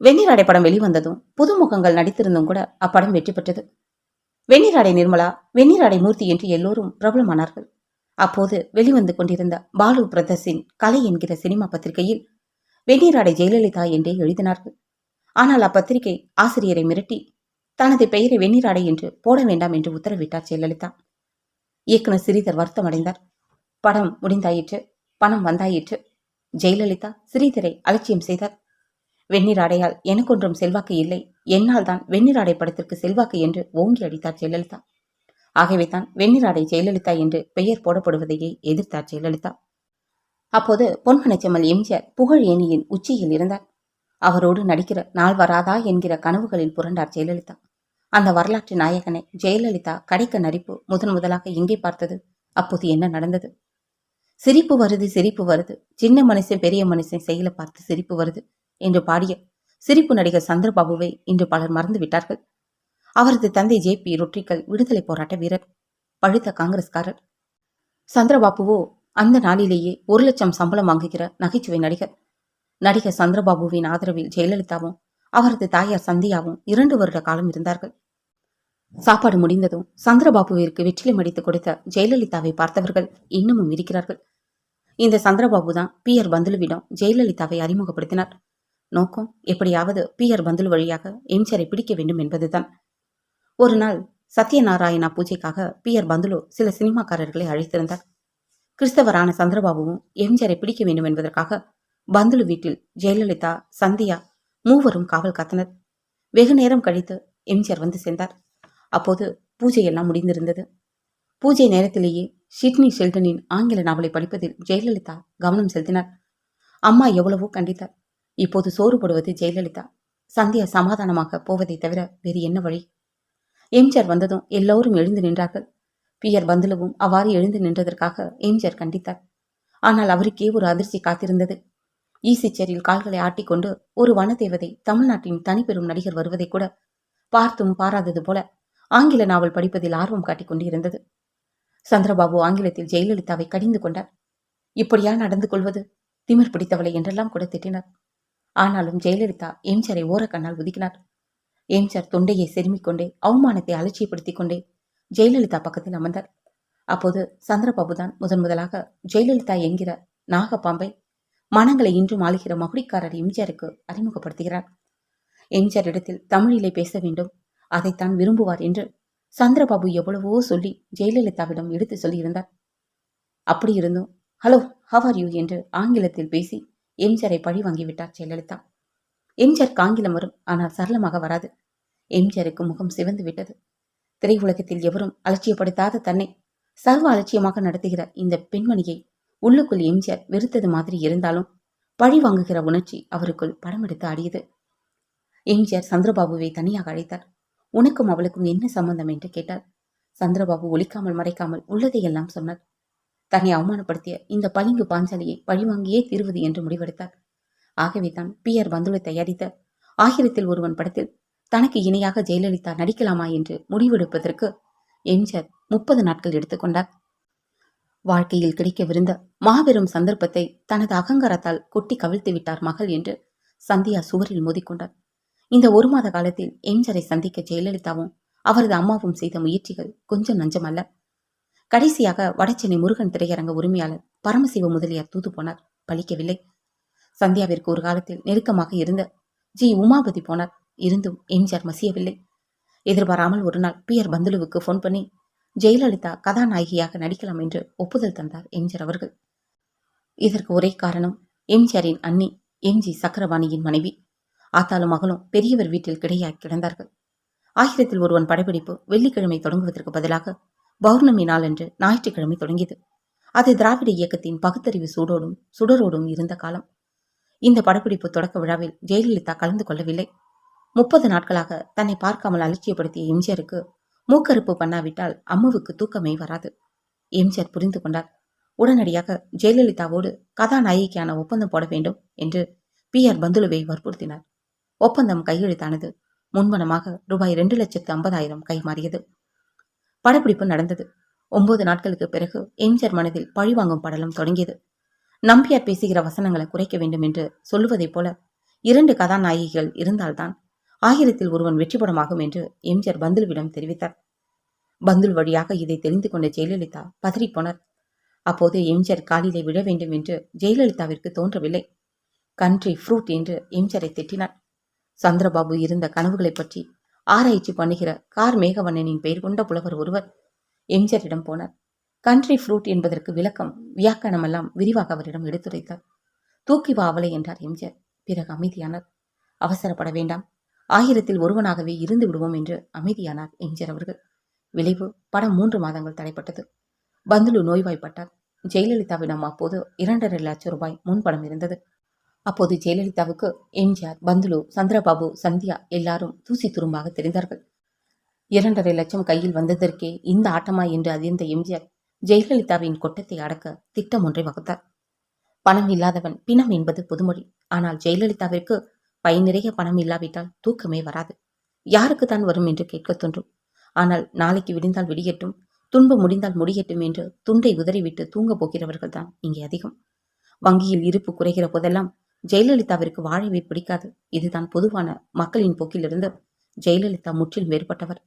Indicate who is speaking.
Speaker 1: வெண்ணிராடை படம் வெளிவந்ததும் புதுமுகங்கள் நடித்திருந்தும் கூட அப்படம் வெற்றி பெற்றது. வெண்ணிராடை நிர்மலா வெண்ணிராடை மூர்த்தி என்று எல்லோரும் பிரபலமானார்கள். அப்போது வெளிவந்து கொண்டிருந்த பாலு பிரதர்ஸின் கலை என்கிற சினிமா பத்திரிகையில் வெந்நீராடை ஜெயலலிதா என்றே எழுதினார்கள். ஆனால் அப்பத்திரிகை ஆசிரியரை மிரட்டி தனது பெயரை வெந்நீராடை என்று போட வேண்டாம் என்று உத்தரவிட்டார் ஜெயலலிதா. இயக்குனர் ஸ்ரீதர் வருத்தம் அடைந்தார் படம் முடிந்தாயிற்று பணம் வந்தாயிற்று. ஜெயலலிதா ஸ்ரீதரை அலட்சியம் செய்தார். வெண்ணிராடையால் எனக்கொன்றும் செல்வாக்கு இல்லை. என்னால் தான் வெண்ணிராடை படத்திற்கு செல்வாக்கு என்று ஓங்கி அடித்தார் ஜெயலலிதா. ஆகவே தான் வெண்ணிராடை ஜெயலலிதா என்று பெயர் போடப்படுவதையே எதிர்த்தார் ஜெயலலிதா. அப்போது பொன்மனச்செம்மல் எம்ஜிஆர் புகழ் ஏணியின் உச்சியில் இருந்தார். அவரோடு நடிக்கிற நாள் வராதா என்கிற கனவுகளில் புரண்டார் ஜெயலலிதா. அந்த வரலாற்று நாயகனை ஜெயலலிதா கடைக்க நடிப்பு முதன் முதலாக எங்கே பார்த்தது? அப்போது என்ன நடந்தது? சிரிப்பு வருது சிரிப்பு வருது. சின்ன மனுஷன் பெரிய மனுஷன் செயலை பார்த்து சிரிப்பு வருது. என்று பாடிய சிரிப்பு நடிகர் சந்திரபாபுவை இன்று பலர் மறந்து விட்டார்கள் அவரது தந்தை ஜே பி ரொட்ரிக்கல் விடுதலை போராட்ட வீரர் பழுத்த காங்கிரஸ்காரர். சந்திரபாபுவோ அந்த நாளிலேயே ஒரு லட்சம் சம்பளம் வாங்குகிற நகைச்சுவை நடிகர். நடிகர் சந்திரபாபுவின் ஆதரவில் ஜெயலலிதாவும் அவரது தாயார் சந்தியாவும் இரண்டு வருட காலம் இருந்தார்கள். சாப்பாடு முடிந்ததும் சந்திரபாபுவிற்கு வெற்றிலை மடித்து கொடுத்த ஜெயலலிதாவை பார்த்தவர்கள் இன்னமும் இருக்கிறார்கள் இந்த சந்திரபாபு தான் பி ஆர் பந்துலுவிடம் ஜெயலலிதாவை அறிமுகப்படுத்தினார். நோக்கம் எப்படியாவது பியர் பந்துலு வழியாக எம்ஜிஆரை பிடிக்க வேண்டும் என்பதுதான். ஒரு நாள் சத்யநாராயணா பூஜைக்காக பியர் பந்துலு சில சினிமாக்காரர்களை அழைத்திருந்தார். கிறிஸ்தவரான சந்திரபாபுவும் எம்ஜிஆரை பிடிக்க வேண்டும் என்பதற்காக பந்துலு வீட்டில் ஜெயலலிதா சந்தியா மூவரும் காவல் காத்தனர். வெகு நேரம் கழித்து எம்ஜிஆர் வந்து சேர்ந்தார். அப்போது பூஜையெல்லாம் முடிந்திருந்தது. பூஜை நேரத்திலேயே ஷிட்னி ஷெல்டனின் ஆங்கில நாவலை படிப்பதில் ஜெயலலிதா கவனம் செலுத்தினார். அம்மா எவ்வளவோ கண்டித்தார். இப்போது சோறுபடுவது ஜெயலலிதா. சந்தியா சமாதானமாக போவதை தவிர வேறு என்ன வழி? எம்ஜிஆர் வந்ததும் எல்லோரும் எழுந்து நின்றார்கள். பி ஆர் பந்துலுவும் அவ்வாறு எழுந்து நின்றதற்காக எம்ஜிஆர் கண்டித்தார். ஆனால் அவருக்கே ஒரு அதிர்ச்சி காத்திருந்தது. ஈசி கால்களை ஆட்டிக்கொண்டு ஒரு வனதேவதை தமிழ்நாட்டின் தனிப்பெரும் நடிகர் வருவதை கூட பார்த்தும் பாராதது போல ஆங்கில நாவல் படிப்பதில் ஆர்வம் காட்டிக் கொண்டிருந்தது. சந்திரபாபு ஆங்கிலத்தில் ஜெயலலிதாவை கடிந்து கொண்டார். இப்படியா நடந்து கொள்வது? திமிர் பிடித்தவளை என்றெல்லாம் கூட திட்டினார். ஆனாலும் ஜெயலலிதா எம்ஜிஆரை ஓரக்கண்ணால் ஒதுக்கினார் எம்ஜிஆர் தொண்டையை செருமிக்கொண்டே அவமானத்தை அலட்சியப்படுத்திக் கொண்டே ஜெயலலிதா பக்கத்தில் அமர்ந்தார் அப்போது சந்திரபாபு தான் முதன் முதலாக ஜெயலலிதா என்கிற நாகப்பாம்பை மனங்களை இன்றும் ஆளுகிற மகுடிக்காரர் எம்ஜிஆருக்கு அறிமுகப்படுத்துகிறார். எம்ஜிஆர் இடத்தில் தமிழிலே பேச வேண்டும். அதைத்தான் விரும்புவார் என்று சந்திரபாபு எவ்வளவோ சொல்லி ஜெயலலிதாவிடம் எடுத்து சொல்லியிருந்தார். அப்படி இருந்தும் ஹலோ ஹவ் ஆர் யூ? என்று ஆங்கிலத்தில் பேசி எம்ஜரை பழி வாங்கிவிட்டார் ஜெயலலிதா. எம்ஜிஆருக்கு காங்கிலம் வரும் ஆனால் சரளமாக வராது. எம்ஜிஆருக்கு முகம் சிவந்து விட்டது. திரையுலகத்தில் எவரும் அலட்சியப்படுத்தாத தன்னை சர்வ அலட்சியமாக நடத்துகிற இந்த பெண்மணியை உள்ளுக்குள் எம்ஜிஆர் வெறுத்தது மாதிரி இருந்தாலும் பழி வாங்குகிற உணர்ச்சி அவருக்குள் படம் எடுத்து ஆடியது. எம்ஜிஆர் சந்திரபாபுவை தனியாக அழைத்தார். உனக்கும் அவளுக்கும் என்ன சம்பந்தம் என்று கேட்டார். சந்திரபாபு ஒழிக்காமல் மறைக்காமல் உள்ளதையெல்லாம் சொன்னார். தன்னை அவமானப்படுத்திய இந்த பளிங்கு பாஞ்சாலியை பழிவாங்கியே தீர்வது என்று முடிவெடுத்தார். ஆகவே தான் பி ஆர் பந்துலை தயாரித்த ஆயிரத்தில் ஒருவன் படத்தில் தனக்கு இணையாக ஜெயலலிதா நடிக்கலாமா என்று முடிவெடுப்பதற்கு எம்ஜிஆர் முப்பது நாட்கள் எடுத்துக்கொண்டார் வாழ்க்கையில் கிடைக்கவிருந்த மாபெரும் சந்தர்ப்பத்தை தனது அகங்காரத்தால் கொட்டி கவிழ்த்து விட்டார் மகள் என்று சந்தியா சுவரில் மோதிக்கொண்டார். இந்த ஒரு மாத காலத்தில் எம்ஜரை சந்திக்க ஜெயலலிதாவும் அவரது அம்மாவும் செய்த முயற்சிகள் கொஞ்சம் நஞ்சமல்ல. கடைசியாக வடச்சென்னை முருகன் திரையரங்க உரிமையாளர் பரமசிவ முதலியார் தூது போனார். பலிக்கவில்லை. சந்தியாவிற்கு ஒரு காலத்தில் நெருக்கமாக இருந்த ஜி. உமாபதி போனார். இருந்தும் எம்ஜிஆர் மசியவில்லை. எதிர்பாராமல் ஒரு நாள் பி. ஆர். பந்துலுவுக்கு ஃபோன் பண்ணி ஜெயலலிதா கதாநாயகியாக நடிக்கலாம் என்று ஒப்புதல் தந்தார் எம்ஜிஆர் அவர்கள். இதற்கு ஒரே காரணம் எம்ஜிஆரின் அண்ணி எம்ஜி சக்கரவாணியின் மனைவி. ஆத்தாலும் மகளும் பெரியவர் வீட்டில் கிடையாய் கிடந்தார்கள். ஆயிரத்தில் ஒருவன் படப்பிடிப்பு வெள்ளிக்கிழமை தொடங்குவதற்கு பதிலாக பௌர்ணமி நாளன்று ஞாயிற்றுக்கிழமை தொடங்கியது. அது திராவிட இயக்கத்தின் பகுத்தறிவு சூடோடும் சுடரோடும் இருந்த காலம். இந்த படப்பிடிப்பு தொடக்க விழாவில் ஜெயலலிதா கலந்து கொள்ளவில்லை. முப்பது நாட்களாக தன்னை பார்க்காமல் அலட்சியப்படுத்திய எம்ஜிஆருக்கு மூக்கறுப்பு பண்ணாவிட்டால் அம்முவுக்கு தூக்கமே வராது. எம்ஜிஆர் புரிந்து கொண்டார். உடனடியாக ஜெயலலிதாவோடு கதாநாயகிக்கான ஒப்பந்தம் போட வேண்டும் என்று பி ஆர் பந்துலுவை வற்புறுத்தினார். ஒப்பந்தம் கையெழுத்தானது முன்பணமாக ரூபாய் இரண்டு லட்சத்து ஐம்பதாயிரம் கைமாறியது. படப்பிடிப்பு நடந்தது. ஒன்பது நாட்களுக்கு பிறகு எம்ஜிஆர் மனதில் பழிவாங்கும் படலம் தொடங்கியது. நம்பியார் பேசுகிற வசனங்களை குறைக்க வேண்டும் என்று சொல்லுவதைப் போல இரண்டு கதாநாயகிகள் இருந்தால்தான் ஆயிரத்தில் ஒருவன் வெற்றி படமாகும் என்று எம்ஜிஆர் பந்துலுவிடம் தெரிவித்தார். பந்துல் வழியாக இதை தெரிந்து கொண்ட ஜெயலலிதா பதறிப்போனார். அப்போது எம்ஜிஆர் காலிலே விழ வேண்டும் என்று ஜெயலலிதாவிற்கு தோன்றவில்லை. கண்ட்ரி ஃப்ரூட் என்று எம்ஜிஆரை திட்டினார். சந்திரபாபு இருந்த கனவுகளைப் பற்றி ஆராய்ச்சி பண்ணுகிற கார் மேகவண்ணனின் பெயர் கொண்ட புலவர் ஒருவர் எம்ஜரிடம் போனார். கண்ட்ரி ஃப்ரூட் என்பதற்கு விளக்கம் வியாக்கணமெல்லாம் விரிவாக அவரிடம் எடுத்துரைத்தார். தூக்கி வாவலை என்றார் எம்ஜர் பிறகு அமைதியானார். அவசரப்பட வேண்டாம். ஆயிரத்தில் ஒருவனாகவே இருந்து விடுவோம் என்று அமைதியானார் எம்ஜர் அவர்கள். விளைவு படம் மூன்று மாதங்கள் தடைப்பட்டது. பந்துலு நோய்வாய்ப்பட்டார். ஜெயலலிதாவிடம் அப்போது இரண்டரை லட்சம் ரூபாய் முன்பணம் இருந்தது. அப்போது ஜெயலலிதாவுக்கு எம்ஜிஆர் பந்துலு சந்திரபாபு சந்தியா எல்லாரும் தூசி துரும்பாக தெரிந்தார்கள். இரண்டரை லட்சம் கையில் வந்ததற்கே இந்த ஆட்டமா என்று அதிர்ந்த எம்ஜிஆர் ஜெயலலிதாவின் கொட்டத்தை அடக்க திட்டம் ஒன்றை வகுத்தார். பணம் இல்லாதவன் பிணம் என்பது புதுமொழி. ஆனால் ஜெயலலிதாவிற்கு பை நிறைய பணம் இல்லாவிட்டால் தூக்கமே வராது. யாருக்கு தான் வரும் என்று கேட்கத் தோன்றும். ஆனால் நாளைக்கு விடிந்தால் விடியட்டும் துன்பம் முடிந்தால் முடியட்டும் என்று துண்டை உதறிவிட்டு தூங்கப் போகிறவர்கள் தான் இங்கே அதிகம். வங்கியில் இருப்பு குறைகிற போதெல்லாம் ஜெயலலிதாவிற்கு வாழவே பிடிக்காது. இதுதான் பொதுவான மக்களின் போக்கிலிருந்து ஜெயலலிதா முற்றிலும் வேறுபட்டவர்.